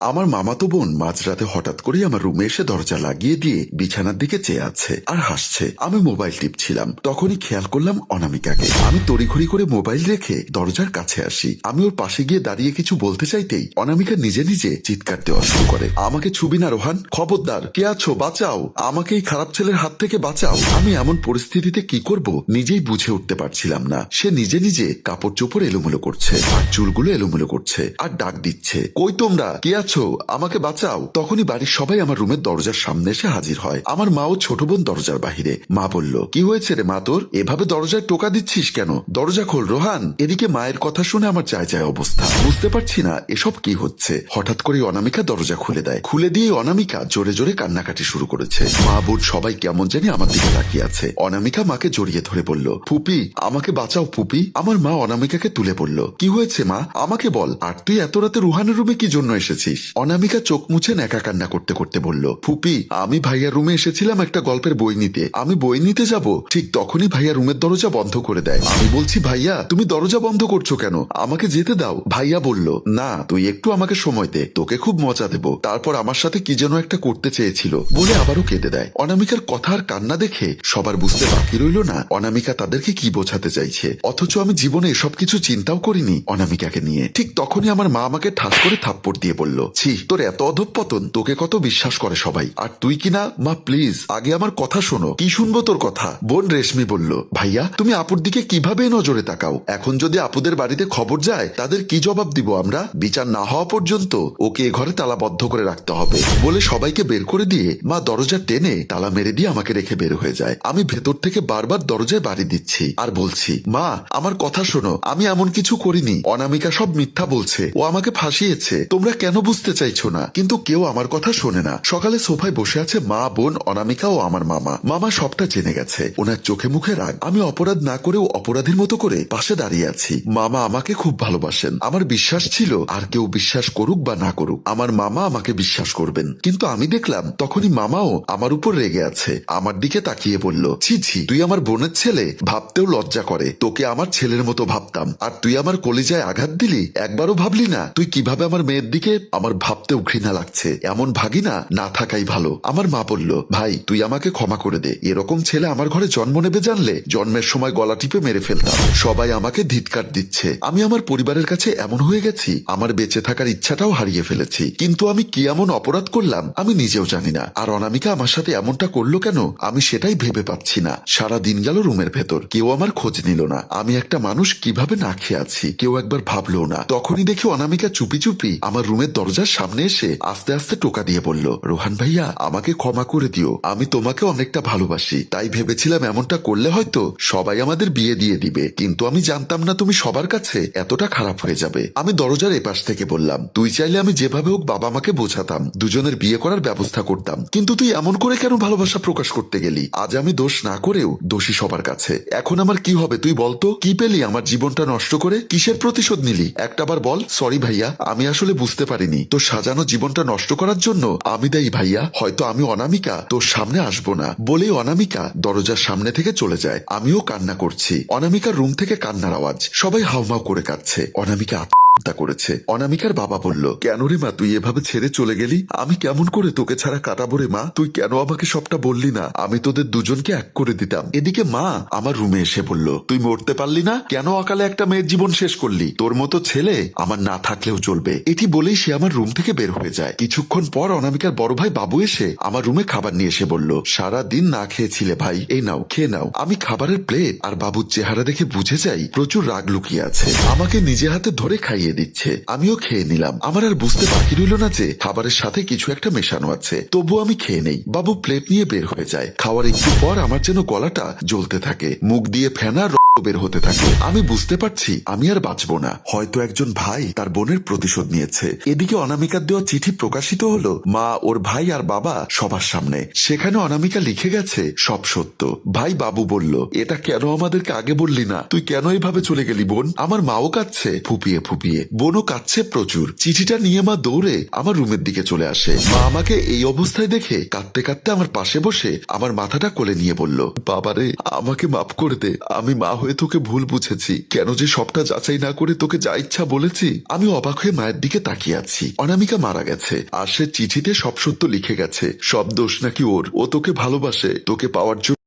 আমার মামাতো বোন মাঝরাতে হঠাৎ করেই আমার রুমে এসে দরজা লাগিয়ে দিয়ে বিছানার দিকে চেয়ে আছে আর হাসছে। আমি মোবাইল টিপছিলাম। তখনই খেয়াল করলাম অনামিকাকে। আমি তড়িঘড়ি করে মোবাইল রেখে দরজার কাছে আসি। আমি ওর পাশে গিয়ে দাঁড়িয়ে কিছু বলতে চাইতেই অনামিকা নিজে নিজে চিৎকার দেওয়া শুরু করে। আমাকে ছুবি না, রোহান। খবরদার, কে আছো? বাঁচাও। আমাকে এই খারাপ ছেলের হাত থেকে বাঁচাও। আমি এমন পরিস্থিতিতে কি করব নিজেই বুঝে উঠতে পারছিলাম না। সে নিজে নিজে কাপড় চোপড় এলোমেলো করছে। আর চুলগুলো এলোমেলো করছে। আর ডাক দিচ্ছে, কই তোমরা? কে আছো? আমাকে বাঁচাও। তখনই বাড়ির সবাই আমার রুমের দরজার সামনে এসে হাজির হয়। আমার মা ও ছোট বোন দরজার বাহিরে। মা বলল, কি হয়েছে রে মা তোর? এভাবে দরজায় টোকা দিচ্ছিস কেন? দরজা খোল, রোহান। এদিকে মায়ের কথা শুনে আমার যায় যায় অবস্থা। বুঝতে পারছি না, এসব কি হচ্ছে? হঠাৎ করে অনামিকা দরজা খুলে দেয়। খুলে দিয়ে অনামিকা জোরে জোরে কান্নাকাটি শুরু করেছে। মা বোন সবাই কেমন জানি আমার দিকে তাকিয়ে আছে। অনামিকা মাকে জড়িয়ে ধরে বলল, ফুপি, আমাকে বাঁচাও ফুপি। আমার মা অনামিকাকে তুলে বলল, কি হয়েছে মা? আমাকে বল, আর তুই এত রাতে রুহানের রুমে কি জন্য এসেছিস? অনামিকা চোখ মুছে নেকা কান্না করতে করতে বলল, ফুপি, আমি ভাইয়ার রুমে এসেছিলাম একটা গল্পের বই নিতে। আমি বই নিতে যাব? ঠিক তখনই ভাইয়া রুমের দরজা বন্ধ করে দেয়। আমি বলছি, ভাইয়া, তুমি দরজা বন্ধ করছ কেন? আমাকে যেতে দাও। ভাইয়া বলল, না, তুই একটু আমাকে সময় দে, তোকে খুব মজা দেব। তারপর আমার সাথে কি যেন একটা করতে চেয়েছিল, বলে আবারও কেঁদে দেয়। অনামিকার কথা আর কান্না দেখে সবার বুঝতে বাকি রইল না, অনামিকা তাদেরকে কি বোঝাতে চাইছে। অথচ আমি জীবনে এসব কিছু চিন্তাও করিনি অনামিকাকে নিয়ে। ঠিক তখনই আমার মা আমাকে ঠাস করে থাপ্পড় দিয়ে বলল ছি, তোর এত অধঃপতন তোকে কত বিশ্বাস করে সবাই। আর তুই কিনা মা প্লিজ আগে আমার কথা শোনো। কি শুনব তোর কথা? বোন রেশমি বলল, ভাইয়া, তুমি আপুর দিকে কীভাবে নজরে তাকাও? এখন যদি আপুদের বাড়িতে খবর যায়, তাদের কি জবাব দিব আমরা? বিচার না হওয়া পর্যন্ত ওকে এ ঘরে তালাবদ্ধ করে রাখতে হবে। বলে সবাইকে বের করে দিয়ে মা দরজা টেনে তালা মেরে দিয়ে আমাকে রেখে বের হয়ে যায়। আমি ভেতর থেকে বারবার দরজায় বাড়ি দিচ্ছি আর বলছি, মা, আমার কথা শোনো, আমি এমন কিছু করিনি। অনামিকা সব মিথ্যা বলছে। ও আমাকে ফাঁসিয়েছে। তোমরা কেন বুঝতে চাইছো না, কিন্তু কেউ আমার কথা শোনে না। সকালে সোফায় বসে আছে মা, বোন, অনামিকা ও আমার মামা। মামা সবটা জেনে গেছে। ওনার চোখে মুখে রাগ। আমি অপরাধ না করেও অপরাধীর মতো করে পাশে দাঁড়িয়ে আছি। মামা আমাকে খুব ভালোবাসেন। আমার বিশ্বাস ছিল, আর কেউ বিশ্বাস করুক বা না করুক, আমার মামা আমাকে বিশ্বাস করবেন। কিন্তু আমি দেখলাম, তখনই মামাও আমার উপর রেগে আছে। আমার দিকে তাকিয়ে বলল, ছি ছি, তুই আমার বোনের ছেলে, ভাবতেও লজ্জা করে। তোকে আমার ছেলের মতো ভাবতাম। আর তুই আমার কলিজায় আঘাত দিলি? একবারও ভাবলি না? তুই কীভাবে আমার মেয়ের দিকে, আমার ভাবতেও ঘৃণা লাগছে। এমন ভাগি না থাকাই ভালো। আমার মা বলল, ভাই, তুই আমাকে ক্ষমা করে দে। এরকম ছেলে আমার ঘরে জন্ম নেবে জানলে জন্মের সময় গলা টিপে মেরে ফেলতাম। সবাই আমাকে ধিৎকার দিচ্ছে। আমি আমার পরিবারের কাছে এমন হয়ে গেছি। আমার বেঁচে থাকার ইচ্ছাটাও হারিয়ে ফেলেছি। কিন্তু আমি কি এমন অপরাধ করলাম, আমি নিজেও জানি না। আর অনামিকা আমার সাথে এমনটা করল কেন, আমি সেটাই ভেবে পাচ্ছি না। সারা দিন গেল রুমের ভেতর। কেউ আমার খোঁজ নিল না। আমি একটা মানুষ কীভাবে না খেয়ে আছি, কেউ একবার ভাবলো না। তখনই দেখি অনামিকা চুপি চুপি আমার রুমের দরজার সামনে এসে আস্তে আস্তে টোকা দিয়ে বলল, রোহান ভাইয়া, আমাকে ক্ষমা করে দিও। আমি তোমাকে অনেকটা ভালোবাসি। তাই ভেবেছিলাম এমনটা করলে হয়তো সবাই আমাদের বিয়ে দিয়ে দিবে। কিন্তু আমি জানতাম না তুমি সবার কাছে এতটা খারাপ হয়ে যাবে। আমি দরজার এপাশ থেকে বললাম, তুই চাইলে আমি যেভাবে হোক বাবা মাকে বোঝাতাম। দুজনের বিয়ে করার ব্যবস্থা করতাম। কিন্তু তুই এমন করে কেন ভালোবাসা প্রকাশ করতে গেলি? আজ আমি দোষ না করেও দোষী সবার কাছে। এখন আমার কি হবে তুই বলতো কি পেলি আমার জীবনটা নষ্ট করে? কিসের প্রতিশোধ নিলি? একটাবার বল, সরি ভাইয়া, আমি আসলে বুঝতে পারিনি। তোর সাজানো জীবনটা নষ্ট করার জন্য আমি দায়ী ভাইয়া। হয়তো আমি অনামিকা, তোর সামনে আসব না। বলেই অনামিকা দরজার সামনে থেকে চলে যায়। আমিও কান্না করছি। অনামিকার রুম থেকে কান্নার আওয়াজ। সবাই হাউমাউ করে কাঁদছে। অনামিকা আত্মহত্যা করেছে। অনামিকার বাবা বলল, কেন রে মা, তুই এভাবে ছেড়ে চলে গেলি? আমি কেমন করে তোকে ছাড়া কাটাবো রে মা? তুই কেন আমাকে সবটা বললি না? আমি তোদের দুজনকে এক করে দিতাম। এদিকে মা আমার রুমে এসে বলল, তুই মরতে পারলি না? কেন অকালে একটা মেয়ের জীবন শেষ করলি? তোর মতো ছেলে আমার না থাকলেও চলবে। এটি বলেই সে আমার রুম থেকে বের হয়ে যায়। কিছুক্ষণ পর অনামিকার বড় ভাই বাবু এসে আমার রুমে খাবার নিয়ে এসে বলল সারা দিন না খেয়েছিলে ভাই। এই নাও, খেয়ে নাও। আমি খাবারের প্লেট আর বাবুর চেহারা দেখে বুঝে যাই প্রচুর রাগ লুকিয়ে আছে। আমাকে নিজে হাতে ধরে খাইয়ে দিচ্ছে আমিও খেয়ে নিলাম। আমার আর বুঝতে বাকি রইল না যে খাবারের সাথে কিছু একটা মেশানো আছে। তবু আমি খেয়ে নেই। বাবু প্লেট নিয়ে বের হয়ে যায়। খাওয়ার একটু পর আমার যেন গলাটা জ্বলতে থাকে। মুখ দিয়ে ফেনার বের হতে থাকে। আমি বুঝতে পারছি, আমি আর বাঁচবো না। হয়তো একজন ভাই তার বোনের প্রতিশোধ নিয়েছে। এদিকে অনামিকার দেওয়া চিঠি প্রকাশিত হলো, মা, ওর ভাই আর বাবা সবার সামনে। সেখানে অনামিকা লিখে গেছে, সব সত্য। ভাই বাবু বলল, এটা কেন আমাদেরকে আগে বললি না? তুই কেন এভাবে চলে গেলি বোন? আমার মাও কাঁদছে। ফুপিয়ে ফুপিয়ে। বোনও কাঁদছে প্রচুর। চিঠিটা নিয়ে মা দৌড়ে আমার রুমের দিকে চলে আসে। মা আমাকে এই অবস্থায় দেখে কাঁদতে কাঁদতে আমার পাশে বসে আমার মাথাটা কোলে নিয়ে বলল, বাবারে, আমাকে মাফ করে দে। আমি মা হয়ে তোকে ভুল বুঝেছি। কেন যে সবটা যাচাই না করে তোকে যা ইচ্ছা বলেছি। আমি অবাক হয়ে মায়ের দিকে তাকিয়ে আছি। অনামিকা মারা গেছে। আর সে চিঠিতে সব সত্য লিখে গেছে। সব দোষ নাকি ওর? ও তোকে ভালোবাসে। তোকে পাওয়ার জন্য